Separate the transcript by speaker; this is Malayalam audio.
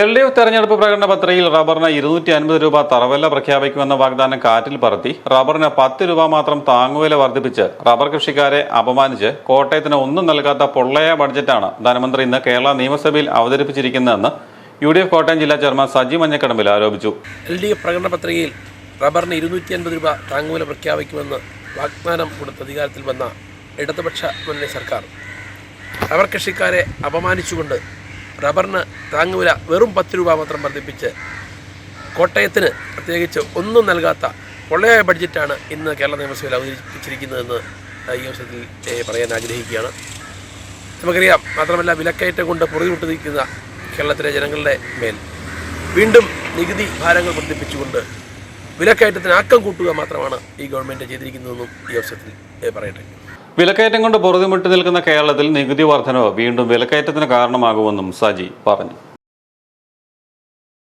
Speaker 1: എൽ ഡി എഫ് തെരഞ്ഞെടുപ്പ് പ്രകടന പത്രികയിൽ റബ്ബറിന് ഇരുന്നൂറ്റി അൻപത് രൂപ തറവില പ്രഖ്യാപിക്കുമെന്ന വാഗ്ദാനം കാറ്റിൽ പറത്തി. റബ്ബറിന് പത്ത് രൂപ മാത്രം താങ്ങുവില വർദ്ധിപ്പിച്ച് റബ്ബർ കൃഷിക്കാരെ അപമാനിച്ച് കോട്ടയത്തിന് ഒന്നും നൽകാത്ത പൊള്ളയ ബഡ്ജറ്റാണ് ധനമന്ത്രി ഇന്ന് കേരള നിയമസഭയിൽ അവതരിപ്പിച്ചിരിക്കുന്നതെന്ന് യു ഡി എഫ് കോട്ടയം ജില്ലാ ചെയർമാൻ സജി മഞ്ഞക്കടമ്പിൽ ആരോപിച്ചു.
Speaker 2: എൽ ഡി എഫ് പ്രകടന പത്രികയിൽ റബ്ബറിന് ഇരുന്നൂറ്റി അൻപത് രൂപ താങ്ങുവില പ്രഖ്യാപിക്കുമെന്ന് വാഗ്ദാനം കൊടുത്ത അധികാരത്തിൽ വന്ന ഇടതുപക്ഷ മുന്നണി സർക്കാർ. റബ്ബർ കൃഷിക്കാരെ അപമാനിച്ചുകൊണ്ട് റബ്ബറിന് താങ്ങുവില വെറും പത്ത് രൂപ മാത്രം വർദ്ധിപ്പിച്ച് കോട്ടയത്തിന് പ്രത്യേകിച്ച് ഒന്നും നൽകാത്ത പൊള്ളയായ ബഡ്ജറ്റാണ് ഇന്ന് കേരള നിയമസഭയിൽ അവതരിപ്പിച്ചിരിക്കുന്നതെന്ന് ഈ അവസരത്തിൽ പറയാൻ ആഗ്രഹിക്കുകയാണ്. നമുക്കറിയാം മാത്രമല്ല വിലക്കയറ്റം കൊണ്ട് പൊറുതിമുട്ടിരിക്കുന്ന കേരളത്തിലെ ജനങ്ങളുടെ മേൽ വീണ്ടും നികുതി ഭാരങ്ങൾ വർദ്ധിപ്പിച്ചുകൊണ്ട് വിലക്കയറ്റത്തിന് ആക്കം കൂട്ടുക മാത്രമാണ് ഈ ഗവൺമെന്റ് ചെയ്തിരിക്കുന്നതെന്നും ഈ അവസരത്തിൽ പറയട്ടെ.
Speaker 1: വിലക്കയറ്റം കൊണ്ട് പൊറുതിമുട്ടി നിൽക്കുന്ന കേരളത്തിൽ നികുതി വർധനവ് വീണ്ടും വിലക്കയറ്റത്തിന് കാരണമാകുമെന്നും സജി പറഞ്ഞു.